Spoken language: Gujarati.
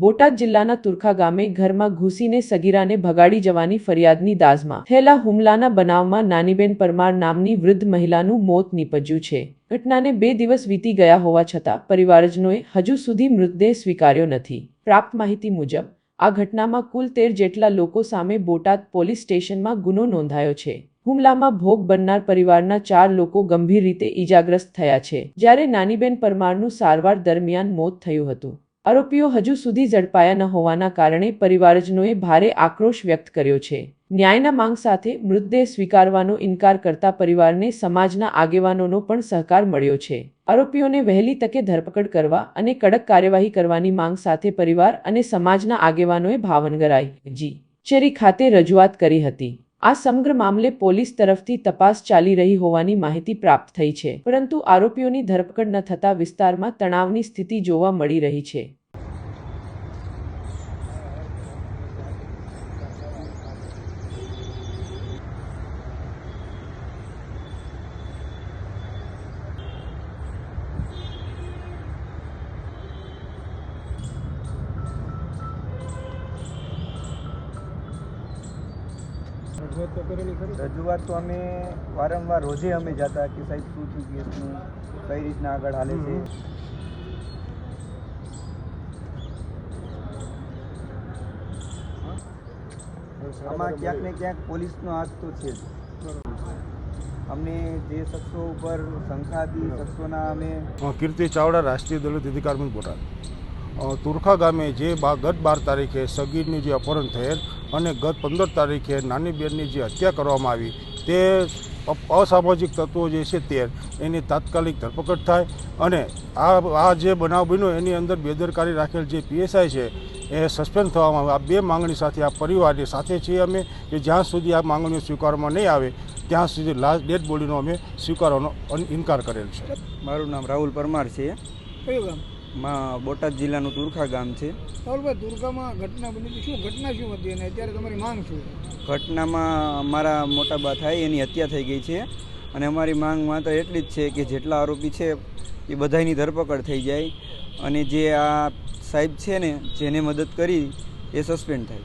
બોટાદ જિલ્લાના તુરખા ગામે ઘરમાં ઘૂસીને સગીરાને ભગાડી જવાની ફરિયાદની દાઝમાં. થયેલા હુમલાના બનાવમાં નાનીબેન પરમાર નામની વૃદ્ધ મહિલાનું મોત નીપજ્યું છે. ઘટનાને બે દિવસ વીતી ગયા હોવા છતાં પરિવારજનોએ હજુ સુધી મૃતદેહ સ્વીકાર્યો નથી. પ્રાપ્ત માહિતી મુજબ, આ ઘટનામાં કુલ તેર જેટલા લોકો સામે બોટાદ પોલીસ સ્ટેશનમાં ગુનો નોંધાયો છે. હુમલામાં ભોગ બનનાર પરિવારના ચાર લોકો ગંભીર રીતે ઈજાગ્રસ્ત થયા છે. જ્યારે નાનીબેન પરમારનું સારવાર દરમિયાન મોત થયું હતું. આરોપીઓ હજુ સુધી ઝડપાયા ન હોવાના કારણે પરિવારજનોએ ભારે આક્રોશ વ્યક્ત કર્યો છે. ન્યાયના માંગ સાથે મૃતદેહ સ્વીકારવાનો ઇનકાર કરતા પરિવારને સમાજના આગેવાનોનો પણ સહકાર મળ્યો છે. આરોપીઓને વહેલી તકે ધરપકડ કરવા અને કડક કાર્યવાહી કરવાની માંગ સાથે પરિવાર અને સમાજના આગેવાનોએ ભાવનગર જી. ચેરી ખાતે રજૂઆત કરી હતી. આ સમગ્ર મામલે પોલીસ તરફથી તપાસ ચાલી રહી હોવાની માહિતી પ્રાપ્ત થઈ છે. પરંતુ આરોપીઓની ધરપકડ ન થતા વિસ્તારમાં તણાવની સ્થિતિ જોવા મળી રહી છે. રજૂઆત તો અમે વારંવાર રોજે અમે જતા કે સાહેબ શું થયું કેસનું કઈ રીતના આગળ હાલે છે? આમાં ક્યાંક ને ક્યાંક પોલીસનો હાથ તો છે જ. અમને જે શખ્સો ઉપર શંકા હતી શખ્સોના અમે કીર્તિ ચાવડા રાષ્ટ્રીય દલિત અધિકાર મંચ બોટાદ. તુરખા ગામે જે બા ગત બાર તારીખે સગીરનું જે અપહરણ થયેલ અને ગત પંદર તારીખે નાની બેનની જે હત્યા કરવામાં આવી તે અપ- અસામાજિક તત્વો જે છે તે એની તાત્કાલિક ધરપકડ થાય અને આ આ જે બનાવ બન્યો એની અંદર બેદરકારી રાખેલ જે પીએસઆઈ છે એ સસ્પેન્ડ થવામાં આવે. આ બે માંગણી સાથે આ પરિવારની સાથે છીએ અમે કે જ્યાં સુધી આ માંગણીઓ સ્વીકારવામાં નહીં આવે ત્યાં સુધી લાસ્ટ ડેડ બોડીનો અમે સ્વીકારવાનો અન- ઇનકાર કરેલ છે. મારું નામ રાહુલ પરમાર છે. કયું ગામ? માં બોટાદ જિલ્લાનું તુરખા ગામ છે. રાહુલભાઈ તુરખામાં ઘટના બની હતી શું ઘટના શું હતી અને અત્યારે તમારી માંગ શું ઘટનામાં અમારા મોટા બા થાય એની હત્યા થઈ ગઈ છે. અને અમારી માંગ માત્ર એટલી જ છે કે જેટલા આરોપી છે એ બધાની ધરપકડ થઈ જાય અને જે આ સાહેબ છે ને જેને મદદ કરી એ સસ્પેન્ડ થાય.